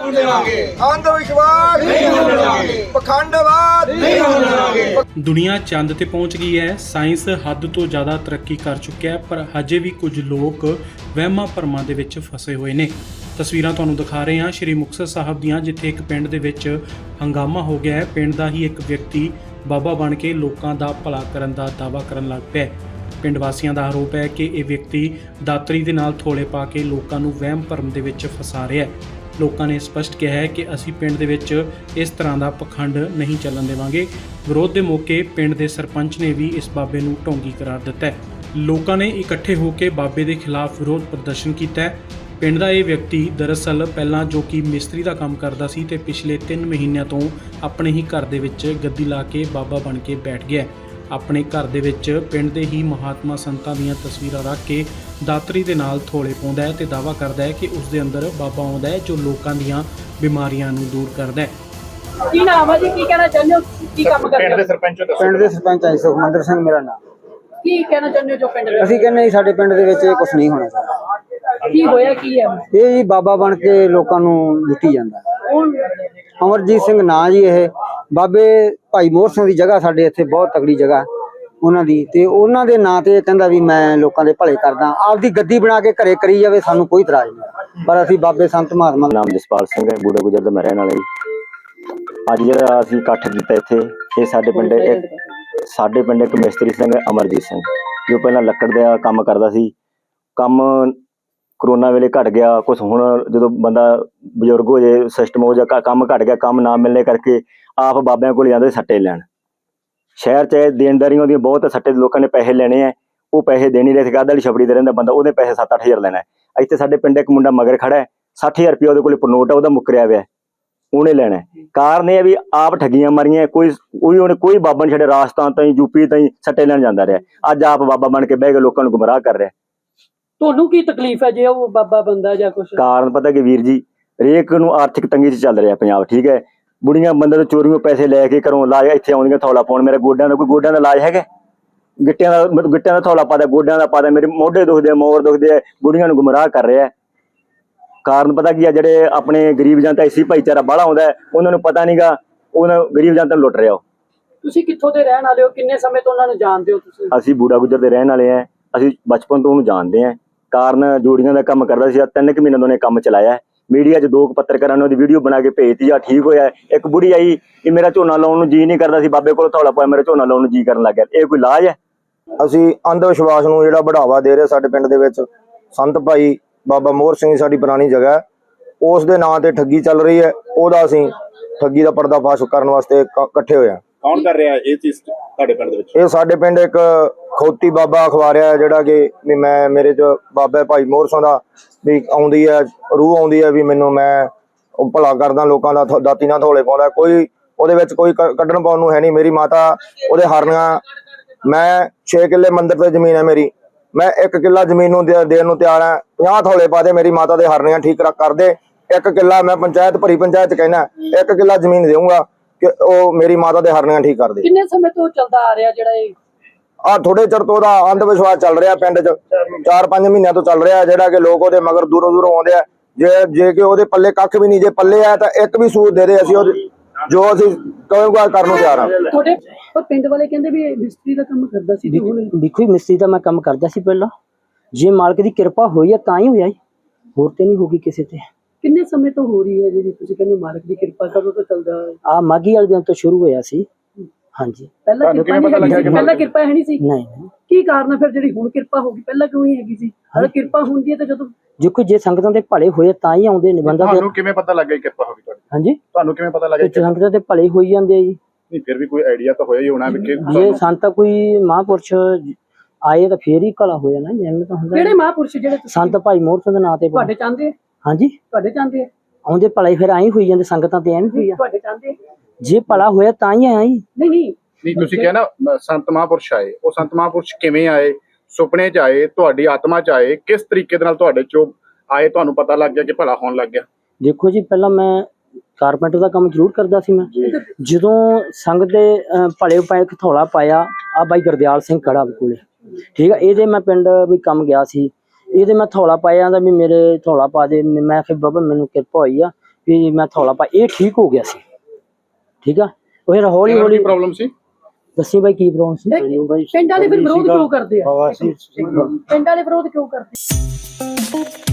ਹੋਣ ਦੇਵਾਂਗੇ। ਅੰਧ ਵਿਸ਼ਵਾਸ ਨਹੀਂ ਹੋਣ ਦੇਵਾਂਗੇ। ਪਖੰਡਵਾਦ ਨਹੀਂ ਹੋਣ ਦੇਵਾਂਗੇ। ਦੁਨੀਆ ਚੰਦ ਤੇ ਪਹੁੰਚ ਗਈ ਹੈ। ਸਾਇੰਸ ਹੱਦ ਤੋਂ ਜ਼ਿਆਦਾ ਤਰੱਕੀ ਕਰ ਚੁੱਕਿਆ ਹੈ ਪਰ ਹਜੇ ਵੀ ਕੁਝ ਲੋਕ ਵਹਿਮਾਂ ਭਰਮਾਂ ਦੇ ਵਿੱਚ ਫਸੇ ਹੋਏ ਨੇ। ਤਸਵੀਰਾਂ ਤੁਹਾਨੂੰ ਦਿਖਾ ਰਹੇ ਹਾਂ ਸ਼੍ਰੀ ਮੁਕਤਸਰ ਸਾਹਿਬ ਦੀਆਂ ਜਿੱਥੇ ਇੱਕ ਪਿੰਡ ਦੇ ਵਿੱਚ ਹੰਗਾਮਾ ਹੋ ਗਿਆ ਹੈ। ਪਿੰਡ ਦਾ ਹੀ ਇੱਕ ਵਿਅਕਤੀ ਬਾਬਾ ਬਣ ਕੇ ਲੋਕਾਂ ਦਾ ਭਲਾ ਕਰਨ ਦਾ ਦਾਅਵਾ ਕਰਨ ਲੱਗ ਪਿਆ ਹੈ। ਪਿੰਡ ਵਾਸੀਆਂ ਦਾ ਆਰੋਪ ਹੈ ਕਿ ਇਹ ਵਿਅਕਤੀ ਦਾਤਰੀ ਦੇ ਨਾਲ ਥੋੜੇ ਪਾ ਕੇ ਲੋਕਾਂ ਨੂੰ ਵਹਿਮ ਭਰਮ ਦੇ ਵਿੱਚ ਫਸਾ ਰਿਹਾ ਹੈ। ਲੋਕਾਂ ਨੇ ਸਪਸ਼ਟ ਕਿਹਾ ਹੈ ਕਿ ਅਸੀਂ ਪਿੰਡ ਦੇ ਵਿੱਚ ਇਸ ਤਰ੍ਹਾਂ ਦਾ ਪਖੰਡ ਨਹੀਂ ਚੱਲਣ ਦੇਵਾਂਗੇ। ਵਿਰੋਧ ਦੇ ਮੌਕੇ ਪਿੰਡ ਦੇ ਸਰਪੰਚ ਨੇ ਵੀ ਇਸ ਬਾਬੇ ਨੂੰ ਢੋਂਗੀ ਕਰਾਰ ਦਿੱਤਾ ਹੈ। ਲੋਕਾਂ ਨੇ ਇਕੱਠੇ ਹੋ ਕੇ ਬਾਬੇ ਦੇ ਖਿਲਾਫ ਵਿਰੋਧ ਪ੍ਰਦਰਸ਼ਨ ਕੀਤਾ ਹੈ। ਪਿੰਡ ਦਾ ਇਹ ਵਿਅਕਤੀ ਦਰਅਸਲ ਪਹਿਲਾਂ ਜੋ ਕਿ ਮਿਸਤਰੀ ਦਾ ਕੰਮ ਕਰਦਾ ਸੀ ਤੇ ਪਿਛਲੇ 3 ਮਹੀਨਿਆਂ ਤੋਂ ਆਪਣੇ ਹੀ ਘਰ ਦੇ ਵਿੱਚ ਗੱਦੀ ਲਾ ਕੇ ਬਾਬਾ ਬਣ ਕੇ ਬੈਠ ਗਿਆ ਹੈ। ਆਪਣੇ ਘਰ ਦੇ ਵਿੱਚ ਪਿੰਡ ਦੇ ਹੀ ਮਹਾਤਮਾ ਸੰਤਾਂ ਦੀਆਂ ਤਸਵੀਰਾਂ ਰੱਖ ਕੇ ਦਾਤਰੀ ਦੇ ਨਾਲ ਥੋੜੇ ਪਾਉਂਦਾ ਹੈ ਤੇ ਦਾਅਵਾ ਕਰਦਾ ਹੈ ਕਿ ਉਸ ਦੇ ਅੰਦਰ ਬਾਬਾ ਆਉਂਦਾ ਹੈ ਜੋ ਲੋਕਾਂ ਦੀਆਂ ਬਿਮਾਰੀਆਂ ਨੂੰ ਦੂਰ ਕਰਦਾ ਹੈ। ਕੀ ਨਾਮ ਹੈ ਜੀ? ਕੀ ਕਹਿਣਾ ਚਾਹੁੰਦੇ ਹੋ? ਕੀ ਕੰਮ ਕਰਦੇ ਪਿੰਡ ਹੋ? ਦੇ ਸਰਪੰਚ ਦੱਸੋ। ਪਿੰਡ ਦੇ ਸਰਪੰਚ ਜੀ, ਸੁਖਮੰਦਰ ਸਿੰਘ ਮੇਰਾ ਨਾਮ। ਕੀ ਕਹਿਣਾ ਚਾਹੁੰਦੇ ਹੋ ਜੋ ਪਿੰਡ ਦੇ ਅਸੀਂ ਕਹਿੰਦੇ ਜੀ ਸਾਡੇ ਪਿੰਡ ਦੇ ਵਿੱਚ ਇਹ ਕੁਝ ਨਹੀਂ ਹੋਣਾ ਚਾਹੀਦਾ। ਕੀ ਹੋਇਆ ਕੀ ਹੈ? ਇਹ ਜੀ ਬਾਬਾ ਬਣ ਕੇ ਲੋਕਾਂ ਨੂੰ ਲੁੱਟੀ ਜਾਂਦਾ। ਹੁਣ? ਅਮਰਜੀਤ ਸਿੰਘ ਨਾਂ ਜੀ ਇਹ। ਬਾਬੇ ਭਾਈ ਮੋਹਰ ਸਿੰਘ ਦੀ ਜਗ੍ਹਾ ਸਾਡੇ ਇੱਥੇ ਬਹੁਤ ਤਕੜੀ ਜਗ੍ਹਾ ਉਹਨਾਂ ਦੀ ਤੇ ਉਹਨਾਂ ਦੇ ਨਾਂ ਤੇ ਕਹਿੰਦਾ ਵੀ ਮੈਂ ਲੋਕਾਂ ਦੇ ਭਲੇ ਕਰਦਾ, ਆਪਦੀ ਗੱਦੀ ਬਣਾ ਕੇ ਘਰੇ ਕਰੀ ਜਾਵੇ ਸਾਨੂੰ ਕੋਈ ਇਤਰਾਜ਼ ਨਹੀਂ। ਪਰ ਅਸੀਂ ਬਾਬੇ ਸੰਤ ਮਹਾਤਮਾ ਨਾਮ ਜਸਪਾਲ ਸਿੰਘ ਹੈ, ਬੂੜਾ ਗੁਜਰ ਦਾ ਮੈਂ ਰਹਿਣ ਵਾਲਾ ਜੀ। ਅੱਜ ਜਿਹੜਾ ਅਸੀਂ ਇਕੱਠ ਕੀਤਾ ਇੱਥੇ, ਇਹ ਸਾਡੇ ਪਿੰਡ ਇੱਕ ਸਾਡੇ ਪਿੰਡ ਇੱਕ ਮਿਸਤਰੀ ਸਿੰਘ ਅਮਰਜੀਤ ਸਿੰਘ, ਜੋ ਪਹਿਲਾਂ ਲੱਕੜ ਦਾ ਕੰਮ ਕਰਦਾ ਸੀ। ਕੰਮ ਕਰੋਨਾ ਵੇਲੇ ਘਟ ਗਿਆ ਕੁਝ ਹੁਣ ਜਦੋਂ ਬੰਦਾ ਬਜ਼ੁਰਗ ਹੋ ਜਾਏ ਸਿਸਟਮ ਹੋ ਜਾ ਕੰਮ ਘਟ ਗਿਆ, ਕੰਮ ਨਾ ਮਿਲਣੇ ਕਰਕੇ ਆਪ ਬਾਬਿਆਂ ਕੋਲ ਜਾਂਦੇ ਸੱਟੇ ਲੈਣ ਸ਼ਹਿਰ 'ਚ ਇਹ ਦੇਣਦਾਰੀਆਂ ਦੀਆਂ ਬਹੁਤ ਸੱਟੇ ਲੋਕਾਂ ਨੇ ਪੈਸੇ ਲੈਣੇ ਆ, ਉਹ ਪੈਸੇ ਦੇ ਨਹੀਂ ਰਹੇ ਸੀ ਕਾਹਦਾ ਛਪੜੀ ਦੇ ਰਹਿੰਦਾ ਬੰਦਾ, ਉਹਦੇ ਪੈਸੇ 7-8000 ਲੈਣਾ ਹੈ। ਇੱਥੇ ਸਾਡੇ ਪਿੰਡ ਇੱਕ ਮੁੰਡਾ ਮਗਰ ਖੜਾ ਹੈ 60000 ਰੁਪਏ ਉਹਦੇ ਕੋਲ ਪ੍ਰਨੋਟ ਆ, ਉਹਦਾ ਮੁੱਕਰਿਆ ਹੋਇਆ ਹੈ। ਉਹਨੇ ਲੈਣਾ ਹੈ। ਕਾਰਨ ਇਹ ਹੈ ਵੀ ਆਪ ਠੱਗੀਆਂ ਮਾਰੀਆਂ, ਕੋਈ ਕੋਈ ਉਹਨੇ ਕੋਈ ਬਾਬਾ ਨਹੀਂ ਛੱਡੇ ਰਾਜਸਥਾਨ ਤਾਈਂ ਯੂਪੀ ਤਾਈਂ ਸੱਟੇ ਲੈਣ ਜਾਂਦਾ ਰਿਹਾ ਅੱਜ ਆਪ ਬਾਬਾ ਬਣ ਕੇ ਬਹਿ ਕੇ ਲੋਕਾਂ ਨੂੰ ਗੁੰਮਰਾਹ ਕਰ ਰਿਹਾ ਤੁਹਾਨੂੰ ਕੀ ਤਕਲੀਫ ਹੈ ਜੇ ਉਹ ਬਾਬਾ ਬੰਦਾ ਜਾਂ ਕੁਝ ਕਾਰਨ ਪਤਾ ਕਿ ਵੀਰ ਜੀ? ਹਰੇਕ ਨੂੰ ਆਰਥਿਕ ਤੰਗੀ 'ਚ ਚੱਲ ਰਿਹਾ ਪੰਜਾਬ ਠੀਕ ਹੈ? ਬੁੜੀਆਂ ਬੰਦੇ ਤੋਂ ਚੋਰੀਆਂ ਪੈਸੇ ਲੈ ਕੇ ਘਰੋਂ ਲਾ ਇੱਥੇ ਆਉਂਦੀਆਂ ਥੌਲਾ ਪਾਉਣ। ਮੇਰੇ ਗੋਡਿਆਂ ਦਾ ਕੋਈ ਗੋਡਿਆਂ ਦਾ ਇਲਾਜ ਹੈਗਾ? ਗਿੱਟਿਆਂ ਦਾ ਗਿੱਟਿਆਂ ਦਾ ਥੌਲਾ ਪਾਦਾ ਗੋਡਿਆਂ ਦਾ ਪਾਦਾ ਮੇਰੇ ਮੋਢੇ ਦੁਖਦੇ ਆ, ਮੋਰ ਦੁਖਦੇ ਆ ਬੁੜੀਆਂ ਨੂੰ ਗੁੰਮਰਾਹ ਕਰ ਰਿਹਾ। ਕਾਰਨ ਪਤਾ ਕੀ ਆ ਜਿਹੜੇ ਆਪਣੇ ਗਰੀਬ ਜਨਤਾ ਇਸੀ ਭਾਈਚਾਰਾ ਬਾਹਲਾ ਆਉਂਦਾ ਉਹਨਾਂ ਨੂੰ ਪਤਾ ਨਹੀਂਗਾ ਉਹਨਾਂ ਗਰੀਬ ਜਨਤਾ ਨੂੰ ਲੁੱਟ ਰਿਹਾ ਉਹ। ਤੁਸੀਂ ਕਿੱਥੋਂ ਦੇ ਰਹਿਣ ਵਾਲੇ ਹੋ? ਕਿੰਨੇ ਸਮੇਂ ਤੋਂ ਉਹਨਾਂ ਨੂੰ ਜਾਣਦੇ ਹੋ ਤੁਸੀਂ? ਅਸੀਂ ਬੂੜਾ ਗੁੱਜਰ ਦੇ ਰਹਿਣ ਵਾਲੇ ਆ ਅਸੀਂ ਬਚਪਨ ਤੋਂ ਉਹਨੂੰ ਜਾਣਦੇ ਆ ਕਾਰਨ ਜੋੜੀਆਂ ਦਾ ਕੰਮ ਕਰਦਾ ਸੀ ਆਹ ਤਿੰਨ ਕੁ ਮਹੀਨੇ ਤੋਂ ਉਹਨੇ ਕੰਮ ਚਲਾਇਆ ਮੀਡੀਆ 'ਚ ਦੋ ਕੁ ਪੱਤਰਕਾਰਾਂ ਨੇ ਉਹਦੀ ਵੀਡੀਓ ਬਣਾ ਕੇ ਭੇਜਤੀ ਆ ਠੀਕ ਹੋਇਆ। ਇੱਕ ਬੁੜੀ ਆਈ ਕਿ ਮੇਰਾ ਝੋਨਾ ਲਾਉਣ ਨੂੰ ਜੀ ਨਹੀਂ ਕਰਦਾ ਸੀ ਬਾਬੇ ਕੋਲ ਥੌਲਾ ਪਾਇਆ ਮੇਰਾ ਝੋਨਾ ਲਾਉਣ ਨੂੰ ਜੀ ਕਰਨ ਲੱਗ ਗਿਆ ਇਹ ਕੋਈ ਇਲਾਜ ਹੈ? ਅਸੀਂ ਅੰਧ ਵਿਸ਼ਵਾਸ ਨੂੰ ਜਿਹੜਾ ਬੜਾਵਾ ਦੇ ਰਹੇ ਸਾਡੇ ਪਿੰਡ ਦੇ ਵਿੱਚ ਸੰਤ ਭਾਈ ਬਾਬਾ ਮੋਹਰ ਸਿੰਘ ਦੀ ਸਾਡੀ ਪੁਰਾਣੀ ਜਗ੍ਹਾ ਉਸ ਦੇ ਨਾਂ ਤੇ ਠੱਗੀ ਚੱਲ ਰਹੀ ਹੈ ਉਹਦਾ ਅਸੀਂ ਠੱਗੀ ਦਾ ਪਰਦਾਫਾਸ਼ ਕਰਨ ਵਾਸਤੇ ਇਕੱਠੇ ਹੋਏ ਹਾਂ। ਕੌਣ ਕਰ ਰਿਹਾ ਇਹ ਚੀਜ਼ ਤੁਹਾਡੇ ਪਿੰਡ ਦੇ ਵਿੱਚ? ਇਹ ਸਾਡੇ ਪਿੰਡ ਇੱਕ ਖੋਤੀ ਬਾਬਾ ਅਖਵਾਰਿਆ ਹੈ ਜਿਹੜਾ ਕਿ ਵੀ ਮੈਂ ਮੇਰੇ ਚ ਬਾਬਾ ਭਾਈ ਮੋਹਰ ਦਾ ਵੀ ਆਉਂਦੀ ਹੈ, ਰੂਹ ਆਉਂਦੀ ਹੈ ਵੀ ਮੈਨੂੰ ਮੈਂ ਭਲਾ ਕਰਦਾ ਲੋਕਾਂ ਦਾ ਦਾਤੀ ਨਾਲ ਥੋਲੇ ਪਾਉਂਦਾ। ਕੋਈ ਉਹਦੇ ਵਿੱਚ ਕੋਈ ਕੱਢਣ ਪਾਉਣ ਨੂੰ ਹੈ ਨਹੀਂ। ਮੇਰੀ ਮਾਤਾ ਉਹਦੇ ਹਰਨੀਆਂ, ਮੈਂ 6 ਕਿੱਲੇ ਮੰਦਿਰ ਤੇ ਜ਼ਮੀਨ ਹੈ ਮੇਰੀ। ਮੈਂ 1 ਕਿੱਲਾ ਜ਼ਮੀਨ ਨੂੰ ਦੇਣ ਨੂੰ ਤਿਆਰ ਹਾਂ। 50 ਥੋਲੇ ਪਾ ਦੇ ਮੇਰੀ ਮਾਤਾ ਦੇ ਹਰਨੀਆਂ ਠੀਕ ਕਰ ਕਰ ਦੇ। ਇੱਕ ਕਿੱਲਾ ਮੈਂ ਪੰਚਾਇਤ, ਭਰੀ ਪੰਚਾਇਤ ਚ ਕਹਿਣਾ ਇੱਕ ਕਿੱਲਾ ਜ਼ਮੀਨ ਦੇਊਂਗਾ ਕਿ ਉਹ ਮੇਰੀ ਮਾਤਾ ਦੇ ਹਰਨੀਆਂ ਠੀਕ ਕਰ ਦੇ। ਕਿੰਨੇ ਸਮੇਂ ਤੋਂ ਚੱਲਦਾ ਆ ਰਿਹਾ ਜਿਹੜਾ ਇਹ ਆ ਥੋੜੇ ਚਿਰ ਤੋਂ ਉਹਦਾ ਅੰਧ ਵਿਸ਼ਵਾਸ ਚੱਲ ਰਿਹਾ ਪਿੰਡ 'ਚ। 4-5 ਮਹੀਨਿਆਂ ਤੋਂ ਚੱਲ ਰਿਹਾ ਜਿਹੜਾ ਕਿ ਲੋਕ ਉਹਦੇ ਮਗਰ ਦੂਰੋਂ ਦੂਰੋਂ ਆਉਂਦੇ ਆ। ਜੇ ਜੇ ਕਿ ਉਹਦੇ ਪੱਲੇ ਕੱਖ ਵੀ ਨਹੀਂ ਜੇ ਪੱਲੇ ਆ ਤਾਂ ਇੱਕ ਵੀ ਸੂਤ ਦੇ ਦੇ ਅਸੀਂ ਉਹਦੇ ਜੋ ਅਸੀਂ ਕਹੂਗਾ ਕਰਨ ਨੂੰ ਤਿਆਰ ਆ। ਤੁਹਾਡੇ ਪਰ ਪਿੰਡ ਵਾਲੇ ਕਹਿੰਦੇ ਵੀ ਮਿਸਤਰੀ ਦਾ ਕੰਮ ਕਰਦਾ ਸੀ ਦੇਖੋ ਮਿਸਤਰੀ ਦਾ ਮੈਂ ਕੰਮ ਕਰਦਾ ਸੀ ਪਹਿਲਾਂ। ਜੇ ਮਾਲਕ ਦੀ ਕਿਰਪਾ ਹੋਈ ਹੈ ਤਾਂ ਹੀ ਹੋਇਆ ਹੋਰ ਤੇ ਨਹੀਂ ਹੋਗੀ ਕਿਸੇ ਤੇ। ਕਿੰਨੇ ਸਮੇਂ ਤੋਂ ਹੋ ਰਹੀ ਹੈ ਜਿਹੜੀ ਤੁਸੀਂ ਕਹਿੰਦੇ ਮਾਲਕ ਦੀ ਕਿਰਪਾ ਕਦੋਂ ਤੋਂ ਚੱਲਦਾ ਆ ਮਾਗੀ ਵਾਲੇ ਦਿਨ ਤੋਂ ਸ਼ੁਰੂ ਹੋਇਆ ਸੀ। ਹਾਂਜੀ। ਪਹਿਲਾਂ ਤੁਹਾਨੂੰ ਕਿਰਪਾ ਕਿਵੇਂ ਪਤਾ ਨਹੀਂ ਲੱਗਿਆ ਹੈਗੀ ਸੀ? ਕਿ ਪਹਿਲਾਂ ਕਿਰਪਾ ਹੈ ਨਹੀਂ ਸੀ? ਨਹੀਂ ਨਹੀਂ। ਕੀ ਕਾਰਨ ਫਿਰ ਜਿਹੜੀ ਹੁਣ ਕਿਰਪਾ ਹੋ ਗਈ? ਪਹਿਲਾਂ ਕਿਉਂ ਨਹੀਂ ਹੈਗੀ ਸੀ? ਅਗਰ ਕਿਰਪਾ ਹੁੰਦੀ ਹੈ ਤਾਂ ਜਦੋਂ ਦੇਖੋ ਜੇ ਸੰਗਤਾਂ ਦੇ ਭਲੇ ਹੋਏ ਤਾਂ ਹੀ ਆਉਂਦੇ ਨੇ ਬੰਦਾ ਤੇ ਤੁਹਾਨੂੰ ਕਿਵੇਂ ਪਤਾ ਲੱਗਿਆ ਕਿ ਕਿਰਪਾ ਹੋ ਗਈ ਤੁਹਾਡੀ? ਹਾਂਜੀ। ਤੁਹਾਨੂੰ ਕਿਵੇਂ ਪਤਾ ਲੱਗਿਆ ਤੇ ਕਿ ਸੰਗਤਾਂ ਦੇ ਭਲੇ ਹੋਈ ਜਾਂਦੇ ਆ ਜੀ। ਨਹੀਂ ਫਿਰ ਵੀ ਕੋਈ ਆਈਡੀਆ ਤਾਂ ਹੋਇਆ ਹੀ ਹੋਣਾ ਵੀ ਕਿ ਜੇ ਸੰਤ ਕੋਈ ਮਹਾਂਪੁਰਸ਼ ਆਏ ਤਾਂ ਫੇਰ ਹੀ ਭਲਾ ਹੋਇਆ ਨਾ ਜੀ, ਐਵੇਂ ਤਾਂ ਹੁੰਦਾ ਕਿਹੜੇ। ਮਹਾਂਪੁਰਸ਼ ਜਿਹੜੇ ਤੁਸੀਂ ਸੰਤ ਭਾਈ ਮੋਹਰ ਸਿੰਘ ਦੇ ਨਾਂ ਤੇ ਤੁਹਾਡੇ ਚਾਹੁੰਦੇ ਆ? ਹਾਂਜੀ। ਤੁਹਾਡੇ ਚਾਹੁੰਦੇ ਆ? ਆਉਂਦੇ ਭਲੇ ਫਿਰ ਆਈ ਹੋਈ ਜਾਂਦੇ ਸੰਗਤਾਂ ਤੇ ਐਵੇਂ ਹੋਈ ਆ। ਤੁਹਾਡੇ ਚਾਹੁੰਦੇ ਆ? ਜੇ ਭਲਾ ਹੋਇਆ ਤਾਂ ਹੀ ਆਇਆ ਜੀ। ਨਹੀਂ ਨਹੀਂ। ਨਹੀਂ ਤੁਸੀਂ ਕਿਹਾ ਨਾ ਸੰਤ ਮਹਾਂਪੁਰਸ਼ ਆਏ। ਉਹ ਸੰਤ ਮਹਾਂਪੁਰਸ਼ ਕਿਵੇਂ ਆਏ? ਸੁਪਨੇ 'ਚ ਆਏ ਤੁਹਾਡੀ ਆਤਮਾ 'ਚ ਆਏ। ਕਿਸ ਤਰੀਕੇ ਦੇ ਨਾਲ ਤੁਹਾਡੇ 'ਚੋਂ ਆਏ? ਤੁਹਾਨੂੰ ਪਤਾ ਲੱਗ ਗਿਆ ਕਿ ਭਲਾ ਹੋਣ ਲੱਗ ਗਿਆ। ਦੇਖੋ ਜੀ ਪਹਿਲਾਂ ਮੈਂ ਕਾਰਪੈਂਟਰ ਦਾ ਕੰਮ ਜ਼ਰੂਰ ਕਰਦਾ ਸੀ ਮੈਂ। ਜਦੋਂ ਸੰਗ ਦੇ ਭਲੇ ਪਾਏ ਥੋੜਾ ਪਾਇਆ ਆ ਬਾਈ ਗੁਰਦਿਆਲ ਸਿੰਘ ਖੜਾ ਕੋਲੇ। ਠੀਕ ਆ ਇਹਦੇ ਮੈਂ ਪਿੰਡ ਵੀ ਕੰਮ ਗਿਆ ਸੀ। ਇਹਦੇ ਮੈਂ ਥੋੜਾ ਪਾਇਆ ਦਾ ਵੀ ਮੇਰੇ ਥੋੜਾ ਪਾ ਦੇ। ਮੈਂ ਕਿਹਾ ਬਾਬਾ ਮੈਨੂੰ ਕਿਰਪਾ ਹੋਈ ਆ ਵੀ ਮੈਂ ਥੋੜਾ ਪਾ ਇਹ ਠੀਕ ਹੋ ਗਿਆ ਸੀ। ਠੀਕ ਆ? ਉਹ ਫਿਰ ਹੌਲੀ ਹੌਲੀ ਪ੍ਰੋਬਲਮ ਸੀ? ਦੱਸੀ ਬਾਈ ਕੀ ਪ੍ਰੋਬਲਮ ਸੀ? ਪਿੰਡ ਵਾਲੇ ਫਿਰ ਵਿਰੋਧ ਕਿਉਂ ਕਰਦੇ ਆ? ਪਿੰਡ ਵਾਲੇ ਵਿਰੋਧ ਕਿਉਂ ਕਰਦੇ